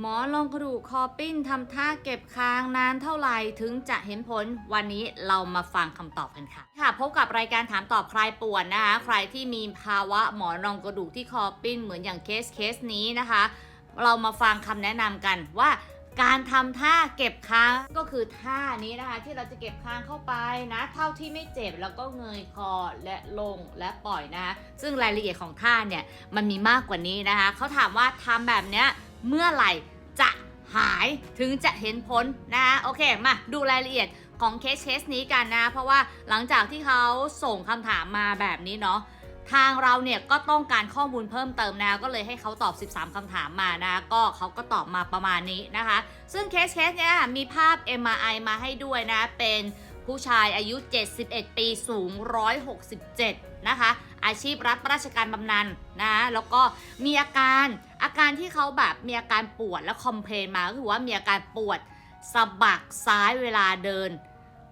หมอลงกระดูกคอปิ้นทำท่าเก็บคางนานเท่าไหร่ถึงจะเห็นผล วันนี้เรามาฟังคำตอบกันค่ะ ค่ะ พบกับรายการถามตอบคลายปวดนะคะ ใครที่มีภาวะหมอนรองกระดูกที่คอปิ้นเหมือนอย่างเคสเคสนี้นะคะ เรามาฟังคำแนะนำกันว่าการทำท่าเก็บค้างก็คือท่านี้นะคะ ที่เราจะเก็บค้างเข้าไปนะ เท่าที่ไม่เจ็บแล้วก็เงยคอและลงและปล่อยนะคะซึ่งรายละเอียดของท่าเนี่ยมันมีมากกว่านี้นะคะเขาถามว่าทำแบบเนี้ย เมื่อไหร่จะหายถึงจะเห็นผลนะคะโอเค มาดูรายละเอียดของเคสเคสนี้กันนะ เพราะว่าหลังจากที่เขาส่งคำถามมาแบบนี้เนาะทางเราเนี่ยก็ต้องการข้อมูลเพิ่มเติมนะ ก็เลยให้เขาตอบ 13คำถามมานะ ก็เขาก็ตอบมาประมาณนี้นะคะ ซึ่งเคสเคสเนี่ยมีภาพ MRI มาให้ด้วยนะ เป็นผู้ชายอายุ 71 ปีสูง 167 นะคะ อาชีพรับราชการบำนาญนะแล้วก็มีอาการ การที่เขาแบบมีอาการปวดและคอมเพลนมาก็คือว่ามีอาการปวดสะบักซ้ายเวลาเดิน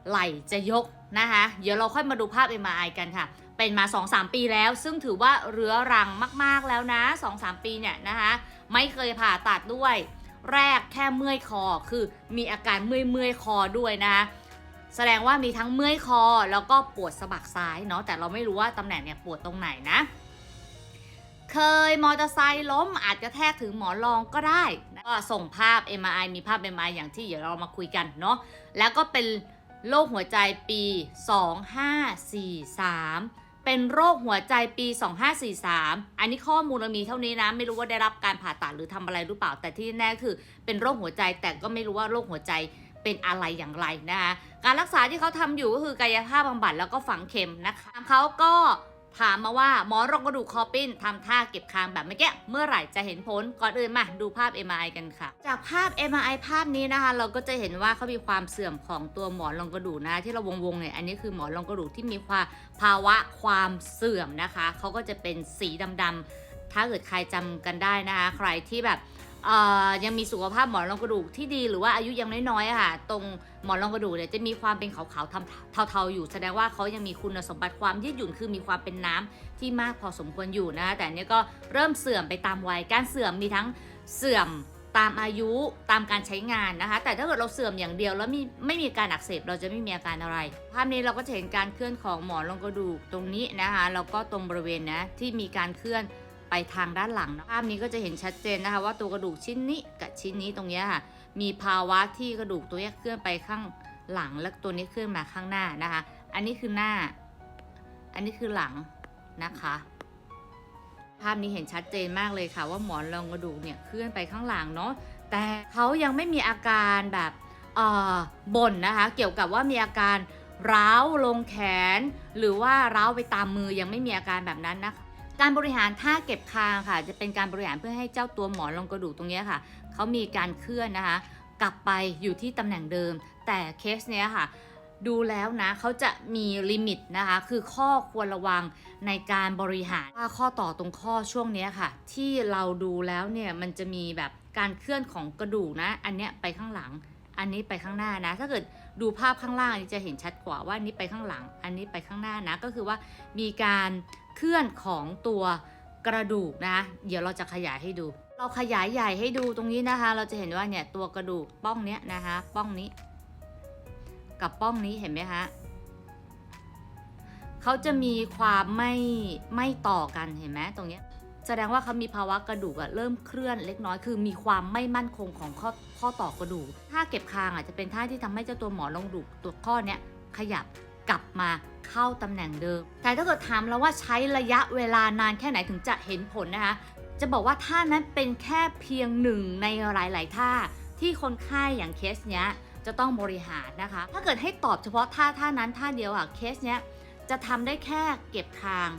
ไหล่จะยกนะคะ เดี๋ยวเราค่อยมาดูภาพ MRI กันค่ะ เป็นมา 2-3 ปีแล้ว ซึ่งถือว่าเรื้อรังมากๆแล้วนะ 2-3 ปีเนี่ยนะคะไม่เคยผ่าตัดด้วย แรกแค่เมื่อยคอคือมีอาการเมื่อยเมื่อยคอด้วยนะคะแสดงว่ามีทั้งเมื่อยคอแล้วก็ปวดสะบักซ้ายเนาะแต่เราไม่รู้ว่าตำแหน่งเนี่ยปวดตรงไหนนะ เคยมอเตอร์ไซค์ล้มอาจจะแทกถึงหมอนรองก็ได้ ก็ส่งภาพ MRI มีภาพ MRI อย่างที่เดี๋ยวเรามาคุยกันเนาะ แล้วก็เป็นโรคหัวใจปี 2543 เป็นโรคหัวใจปี 2543 อันนี้ข้อมูลเรามีเท่านี้นะ ไม่รู้ว่าได้รับการผ่าตัดหรือทำอะไรหรือเปล่า แต่ที่แน่คือเป็นโรคหัวใจแต่ก็ไม่รู้ว่าโรคหัวใจเป็นอะไรอย่างไรนะคะ การรักษาที่เขาทำอยู่ก็คือกายภาพบำบัดแล้วก็ฝังเข็มนะคะเขาก็ ถามมาว่าหมอรองกระดูกคอปิ้นทำท่าเก็บคางแบบเมื่อกี้เมื่อไหร่จะเห็นผลก่อนอื่นมาดูภาพ MRI กันค่ะ จากภาพ MRI ภาพนี้นะคะ เราก็จะเห็นว่าเขามีความเสื่อมของตัวหมอนรองกระดูกนะที่เราวงๆเนี่ยอันนี้คือหมอนรองกระดูกที่มีความภาวะความเสื่อมนะคะเขาก็จะเป็นสีดำๆถ้าเกิดใครจำกันได้นะคะ ใครที่แบบ ยังมีสุขภาพหมอนรองกระดูกที่ดีหรือว่าอายุยังน้อยๆค่ะ ตรงหมอนรองกระดูกเนี่ยจะมีความเป็นขาวๆทำเทาๆอยู่ แสดงว่าเขายังมีคุณสมบัติความยืดหยุ่นคือมีความเป็นน้ำที่มากพอสมควรอยู่นะคะแต่อันนี้ก็เริ่มเสื่อมไปตามวัยการเสื่อมมีทั้งเสื่อมตามอายุตามการใช้งานนะคะ แต่ถ้าเกิดเราเสื่อมอย่างเดียวแล้วมีไม่มีการอักเสบเราจะไม่มีอาการอะไร ภาพนี้เราก็จะเห็นการเคลื่อนของหมอนรองกระดูกตรงนี้นะคะแล้วก็ตรงบริเวณนะที่มีการเคลื่อน ไปทางด้านหลังนะภาพนี้ก็จะเห็นชัดเจนนะคะ ว่าตัวกระดูกชิ้นนี้กับชิ้นนี้ตรงนี้ค่ะ มีภาวะที่กระดูกตัวนี้เคลื่อนไปข้างหลังและตัวนี้เคลื่อนมาข้างหน้านะคะ อันนี้คือหน้า อันนี้คือหลังนะคะ ภาพนี้เห็นชัดเจนมากเลยค่ะ ว่าหมอนรองกระดูกเนี่ยเคลื่อนไปข้างหลังเนาะแต่เขายังไม่มีอาการแบบเอ่อบ่นนะคะ เกี่ยวกับว่ามีอาการร้าวลงแขน หรือว่าร้าวไปตามมือยังไม่มีอาการแบบนั้นนะคะ การบริหารท่าเก็บคางค่ะ จะเป็นการบริหารเพื่อให้เจ้าตัวหมอนรองกระดูกตรงนี้ค่ะเขามีการเคลื่อนนะคะ กลับไปอยู่ที่ตำแหน่งเดิม แต่เคสเนี้ยค่ะ ดูแล้วนะเขาจะมีลิมิตนะคะ คือข้อควรระวังในการบริหารว่าข้อต่อตรงข้อช่วงนี้ค่ะ ที่เราดูแล้วเนี่ยมันจะมีแบบการเคลื่อนของกระดูกนะ อันเนี้ยไปข้างหลัง อันนี้ไปข้างหน้านะ ถ้าเกิด ดูภาพข้างล่างอันนี้จะเห็นชัดกว่าว่าอันนี้ไปข้างหลัง อันนี้ไปข้างหน้านะก็คือว่ามีการเคลื่อนของตัวกระดูกนะเดี๋ยวเราจะขยายให้ดู เราขยายใหญ่ให้ดูตรงนี้นะคะ เราจะเห็นว่าเนี่ยตัวกระดูกป้องเนี้ยนะคะป้องนี้ กับป้องนี้เห็นไหมคะเขาจะมีความไม่ไม่ต่อกันเห็นไหมตรงเนี้ย แสดงว่าเขามีภาวะกระดูกเริ่มเคลื่อนเล็กน้อยคือมีความไม่มั่นคงของข้อข้อต่อกระดูกท่าเก็บคางอะจะเป็นท่าที่ทำให้เจ้าตัวหมอนรองกระดูกตัวข้อเนี้ยขยับกลับมาเข้าตำแหน่งเดิม แต่ถ้าเกิดถามแล้วว่าใช้ระยะเวลานานแค่ไหนถึงจะเห็นผลนะคะ จะบอกว่าท่านั้นเป็นแค่เพียงหนึ่งในหลาย ๆ ท่าที่คนไข้อย่างเคสเนี้ยจะต้องบริหารนะคะ ถ้าเกิดให้ตอบเฉพาะท่าท่านั้นท่าเดียวอะเคสเนี้ยจะทำได้แค่เก็บคาง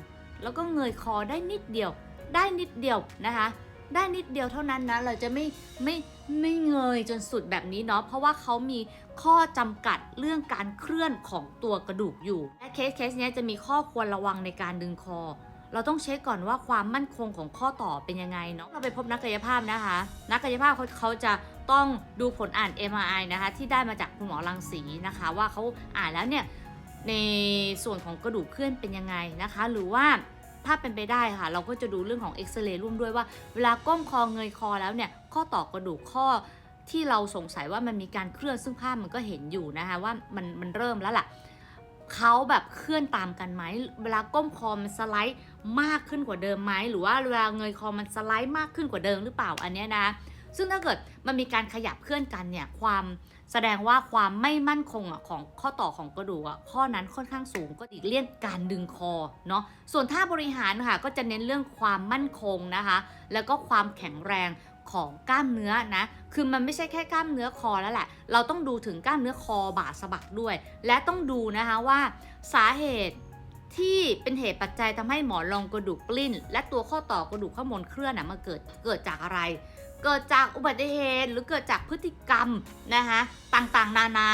แล้วก็เงยคอได้นิดเดียว ได้นิดเดียวนะคะ ได้นิดเดียวเท่านั้นนะ เราจะไม่ไม่ไม่เงยจนสุดแบบนี้เนาะ เพราะว่าเขามีข้อจำกัดเรื่องการเคลื่อนของตัวกระดูกอยู่ และเคสเคสเนี้ยจะมีข้อควรระวังในการดึงคอ เราต้องเช็คก่อนว่าความมั่นคงของข้อต่อเป็นยังไงเนาะ เราไปพบนักกายภาพนะคะ นักกายภาพเขาเขาจะต้องดูผลอ่าน MRI นะคะที่ได้มาจากคุณหมอรังสีนะคะ ว่าเขาอ่านแล้วเนี่ยในส่วนของกระดูกเคลื่อนเป็นยังไงนะคะ หรือว่า ถ้าเป็นไปได้ค่ะ เราก็จะดูเรื่องของเอ็กซเรย์ร่วมด้วยว่า เวลาก้มคอเงยคอแล้วเนี่ย ข้อต่อกระดูกข้อที่เราสงสัยว่ามันมีการเคลื่อนซึ่งภาพมันก็เห็นอยู่นะคะว่ามันมันเริ่มแล้วล่ะเขาแบบเคลื่อนตามกันไหมเวลาก้มคอมันสไลด์มากขึ้นกว่าเดิมไหมหรือว่าเวลาเงยคอมันสไลด์มากขึ้นกว่าเดิมหรือเปล่าอันเนี้ยนะ ซึ่งถ้าเกิดมันมีการขยับเคลื่อนกันเนี่ยความแสดงว่าความไม่มั่นคงอะของข้อต่อของกระดูกอะข้อนั้นค่อนข้างสูงก็อีกเลี่ยงการดึงคอเนาะส่วนท่าบริหารค่ะก็จะเน้นเรื่องความมั่นคงนะคะ แล้วก็ความแข็งแรงของกล้ามเนื้อนะ คือมันไม่ใช่แค่กล้ามเนื้อคอแล้วแหละ เราต้องดูถึงกล้ามเนื้อคอบ่าสะบักด้วย และต้องดูนะคะว่าสาเหตุ ที่เป็นเหตุปัจจัยทำให้หมอนรองกระดูกปลิ้น และตัวข้อต่อกระดูกข้อมูลเคลื่อนนะมันเกิดเกิดจากอะไร เกิดจากอุบัติเหตุหรือเกิดจากพฤติกรรมนะคะต่างๆ นานา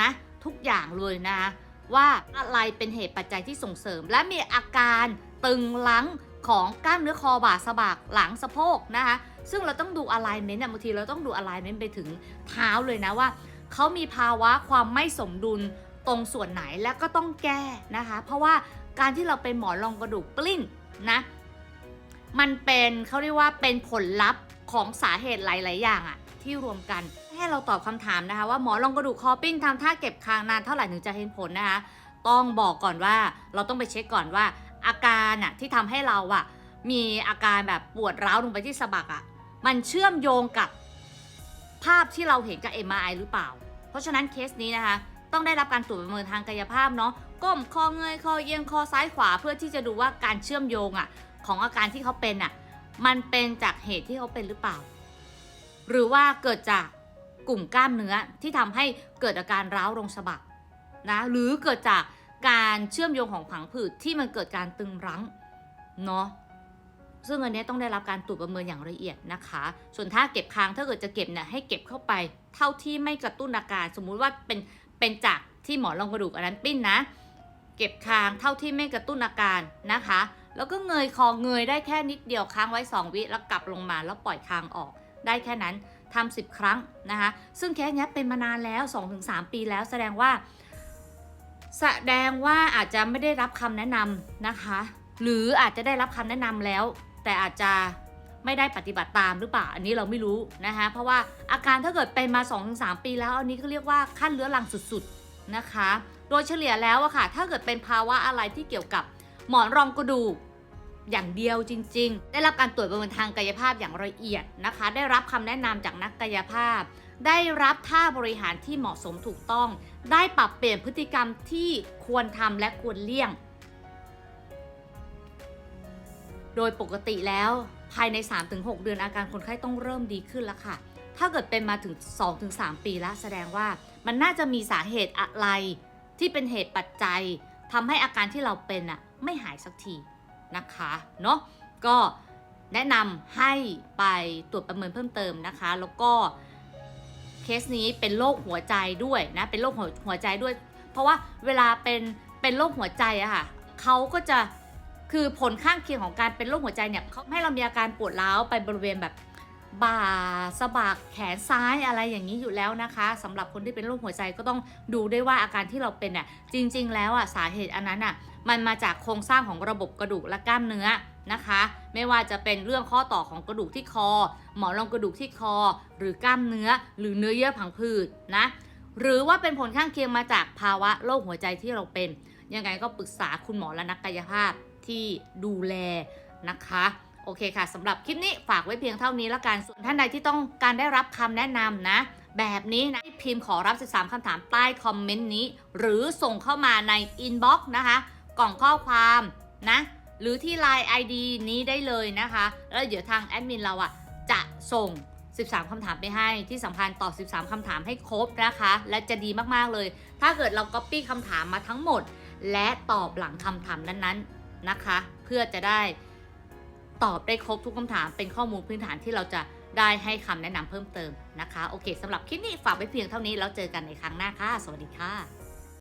นะทุกอย่างเลยนะคะว่าอะไรเป็นเหตุปัจจัยที่ส่งเสริม และมีอาการตึงหลังของกล้ามเนื้อคอบ่าสะบักหลังสะโพกนะคะซึ่งเราต้องดูอะไรเมนต์บางทีเราต้องดูอะไรเมนต์ไปถึงเท้าเลยนะว่าเขามีภาวะความไม่สมดุล ตรงส่วนไหนและก็ต้องแก้นะคะ เพราะว่าการที่เราเป็นหมอนรองกระดูกปลิ้นนะ มันเป็นเขาเรียกว่าเป็นผลลัพธ์ของสาเหตุหลาย ๆ อย่างอะที่รวมกันให้เราตอบคำถามนะคะ ว่าหมอรองกระดูกคอปิ้นทำท่าเก็บคางนานเท่าไหร่ถึงจะเห็นผลนะคะ ต้องบอกก่อนว่าเราต้องไปเช็คก่อนว่า อาการอะที่ทำให้เราอะมีอาการแบบปวดร้าวลงไปที่สะบักอะมันเชื่อมโยงกับภาพที่เราเห็นกับ MRI หรือเปล่า เพราะฉะนั้นเคสนี้นะคะ ต้องได้รับการตรวจประเมินทางกายภาพเนาะก้มคอเงยคอเอียงคอซ้ายขวาเพื่อที่จะดูว่าการเชื่อมโยงอะของอาการที่เขาเป็นอะมันเป็นจากเหตุที่เขาเป็นหรือเปล่า หรือว่าเกิดจากกลุ่มกล้ามเนื้อที่ทำให้เกิดอาการร้าวลงสะบักนะหรือเกิดจากการเชื่อมโยงของผังผืดที่มันเกิดการตึงรั้งเนาะซึ่งอันนี้ต้องได้รับการตรวจประเมินอย่างละเอียดนะคะ ส่วนถ้าเก็บค้างถ้าเกิดจะเก็บเนี่ยให้เก็บเข้าไป เท่าที่ไม่กระตุ้นอาการ สมมุติว่าเป็น เป็นจากที่หมอนรองกระดูกอันนั้นปิ้นนะ เก็บคางเท่าที่ไม่กระตุ้นอาการนะคะ แล้วก็เงยคอเงยได้แค่นิดเดียวค้างไว้ 2 วิแล้วกลับลงมาแล้วปล่อยคางออก ได้แค่นั้นทำ10 ครั้งนะคะ ซึ่งแค่นี้เป็นมานานแล้ว 2-3 ปีแล้วแสดงว่า แสดงว่าอาจจะไม่ได้รับคำแนะนำนะคะ หรืออาจจะได้รับคำแนะนำแล้ว แต่อาจจะ ไม่ได้ปฏิบัติตามหรือเปล่า อันนี้เราไม่รู้นะคะเพราะว่าอาการถ้าเกิดเป็นมา 2-3 ปีแล้วอันนี้ก็เรียกว่าขั้นเรื้อรังสุดๆนะคะ โดยเฉลี่ยแล้วอะค่ะ ถ้าเกิดเป็นภาวะอะไรที่เกี่ยวกับหมอนรองกระดูกอย่างเดียวจริง ๆ ได้รับการตรวจประเมินทางกายภาพอย่างละเอียดนะคะ ได้รับคำแนะนำจากนักกายภาพ ได้รับท่าบริหารที่เหมาะสมถูกต้อง ได้ปรับเปลี่ยนพฤติกรรมที่ควรทำและควรเลี่ยง โดยปกติแล้ว ภายใน 3-6 เดือนอาการคนไข้ต้องเริ่มดีขึ้นแล้วค่ะ ถ้าเกิดเป็นมาถึง 2-3 ปีแล้วแสดงว่ามันน่าจะมีสาเหตุอะไร ที่เป็นเหตุปัจจัยทำให้อาการที่เราเป็นอะไม่หายสักทีนะคะเนาะก็แนะนำให้ไปตรวจประเมินเพิ่มเติมนะคะ แล้วก็เคสนี้เป็นโรคหัวใจด้วยนะเป็นโรคหัวใจด้วย เพราะว่าเวลาเป็นเป็นโรคหัวใจอะค่ะเขาก็จะ คือผลข้างเคียงของการเป็นโรคหัวใจเนี่ยเขาให้เรามีอาการปวดร้าวไปบริเวณแบบบ่าสะบักแขนซ้ายอะไรอย่างนี้อยู่แล้วนะคะสำหรับคนที่เป็นโรคหัวใจก็ต้องดูด้วยว่าอาการที่เราเป็นอะจริง ๆ แล้วอะสาเหตุอันนั้นอะมันมาจากโครงสร้างของระบบกระดูกและกล้ามเนื้อนะคะ ไม่ว่าจะเป็นเรื่องข้อต่อของกระดูกที่คอ หมอนรองกระดูกที่คอ หรือกล้ามเนื้อ หรือเนื้อเยื่อผังผืดนะหรือว่าเป็นผลข้างเคียงมาจากภาวะโรคหัวใจที่เราเป็น ยังไงก็ปรึกษาคุณหมอและนักกายภาพ ที่ดูแลนะคะโอเคค่ะสำหรับคลิปนี้ฝากไว้เพียงเท่านี้ละกันส่วนท่านใดที่ต้องการได้รับคำแนะนำนะ แบบนี้นะพิมพ์ขอรับ 13คำถามใต้คอมเมนต์นี้ หรือส่งเข้ามาในอินบ็อกซ์นะคะ กล่องข้อความนะ หรือที่ Line ID นี้ได้เลยนะคะ แล้วเดี๋ยวทางแอดมินเราอะจะส่ง 13 คำถามไปให้ที่สำคัญตอบ 13 คำถามให้ครบนะคะ และจะดีมาก ๆ เลย ถ้าเกิดเราก๊อปปี้คำถามมาทั้งหมด และตอบหลังคำถามนั้น ๆ นะคะ เพื่อจะได้ตอบได้ครบทุกคำถามเป็นข้อมูลพื้นฐานที่เราจะได้ให้คำแนะนำเพิ่มเติมนะคะ โอเคสำหรับคลิปนี้ฝากไว้เพียงเท่านี้แล้วเจอกันในครั้งหน้าค่ะ สวัสดีค่ะ